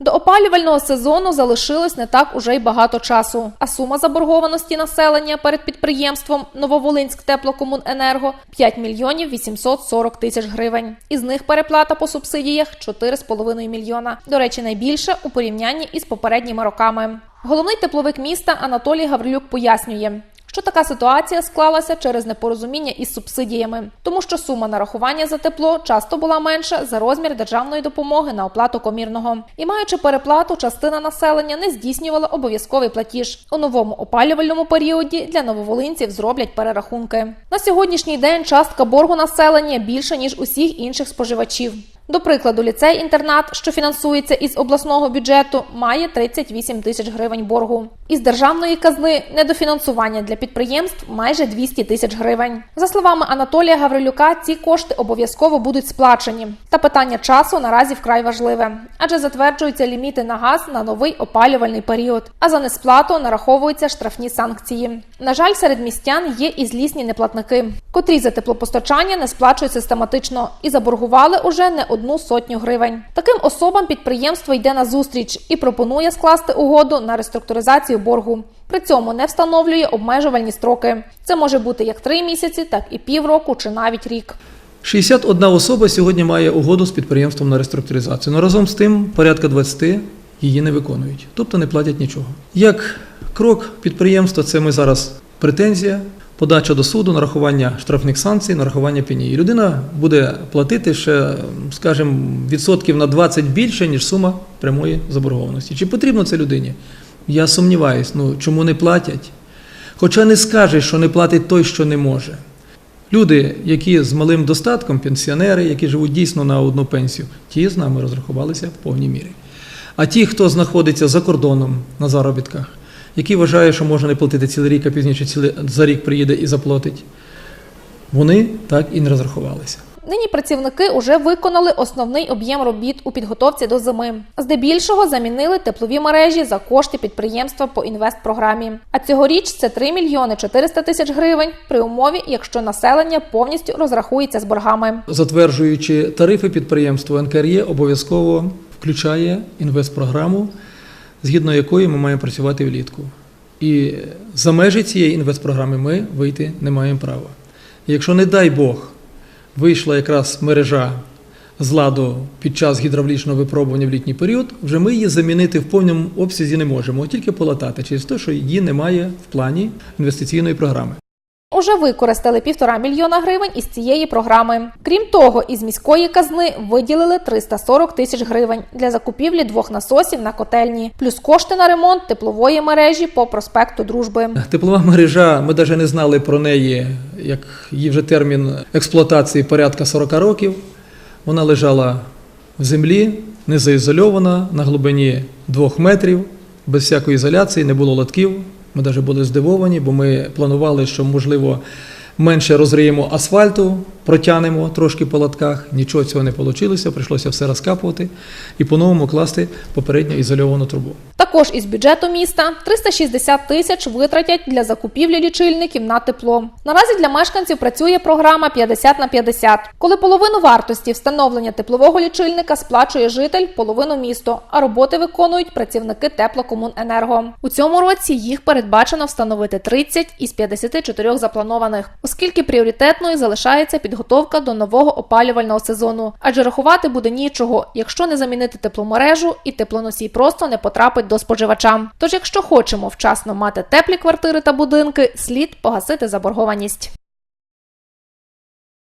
До опалювального сезону залишилось не так уже й багато часу. А сума заборгованості населення перед підприємством Нововолинськ теплокомуненерго 5 мільйонів 840 тисяч гривень. Із них переплата по субсидіях 4,5 мільйона. До речі, найбільше у порівнянні із попередніми роками. Головний тепловик міста Анатолій Гаврилюк пояснює. Що така ситуація склалася через непорозуміння із субсидіями, тому що сума нарахування за тепло часто була менша за розмір державної допомоги на оплату комірного. І маючи переплату, частина населення не здійснювала обов'язковий платіж. У новому опалювальному періоді для нововолинців зроблять перерахунки. На сьогоднішній день частка боргу населення більша ніж усіх інших споживачів. До прикладу, ліцей-інтернат, що фінансується із обласного бюджету, має 38 тисяч гривень боргу. Із державної казни недофінансування для підприємств майже 200 тисяч гривень. За словами Анатолія Гаврилюка, ці кошти обов'язково будуть сплачені. Та питання часу наразі вкрай важливе, адже затверджуються ліміти на газ на новий опалювальний період. А за несплату нараховуються штрафні санкції. На жаль, серед містян є і злісні неплатники, котрі за теплопостачання не сплачують систематично і заборгували уже не одну сотню гривень. Таким особам підприємство йде на зустріч і пропонує скласти угоду на реструктуризацію боргу. При цьому не встановлює обмежувальні строки. Це може бути як три місяці, так і півроку чи навіть рік. 61 особа сьогодні має угоду з підприємством на реструктуризацію. Но разом з тим порядка 20 її не виконують, тобто не платять нічого. Як крок підприємства, це ми зараз претензія, подача до суду, нарахування штрафних санкцій, нарахування пені. І людина буде платити ще, скажімо, відсотків на 20 більше, ніж сума прямої заборгованості. Чи потрібно це людині? Я сумніваюсь, ну чому не платять? Хоча не скаже, що не платить той, що не може. Люди, які з малим достатком, пенсіонери, які живуть дійсно на одну пенсію, ті з нами розрахувалися в повній мірі. А ті, хто знаходиться за кордоном на заробітках, які вважають, що можна не платити цілий рік, а пізніше цілий, за рік приїде і заплатить, вони так і не розрахувалися. Нині працівники уже виконали основний об'єм робіт у підготовці до зими. Здебільшого замінили теплові мережі за кошти підприємства по інвестпрограмі. А цьогоріч це 3 мільйони 400 тисяч гривень при умові, якщо населення повністю розрахується з боргами. Затверджуючи тарифи підприємства, НКРЄ обов'язково включає інвестпрограму, згідно якої ми маємо працювати влітку. І за межі цієї інвестпрограми ми вийти не маємо права. Якщо, не дай Бог, вийшла якраз мережа з ладу під час гідравлічного випробування в літній період, вже ми її замінити в повному обсязі не можемо, тільки полатати через те, що її немає в плані інвестиційної програми. Уже використали півтора мільйона гривень із цієї програми. Крім того, із міської казни виділили 340 тисяч гривень для закупівлі двох насосів на котельні, плюс кошти на ремонт теплової мережі по проспекту Дружби. Теплова мережа, ми навіть не знали про неї, як її вже термін експлуатації порядка 40 років. Вона лежала в землі, не заізольована на глибині 2 метрів, без всякої ізоляції, не було латків. Ми навіть були здивовані, бо ми планували, що можливо менше розриємо асфальту, протягнемо трошки по латках. Нічого цього не вийшло, прийшлося все розкапувати і по-новому класти попередньо ізольовану трубу. Також із бюджету міста 360 тисяч витратять для закупівлі лічильників на тепло. Наразі для мешканців працює програма 50 на 50, коли половину вартості встановлення теплового лічильника сплачує житель, половину місто, а роботи виконують працівники теплокомуненерго. У цьому році їх передбачено встановити 30 із 54 запланованих, оскільки пріоритетною залишається підготовка до нового опалювального сезону, адже рахувати буде нічого, якщо не замінити тепломережу і теплоносій просто не потрапить до споживача. Тож, якщо хочемо вчасно мати теплі квартири та будинки, слід погасити заборгованість.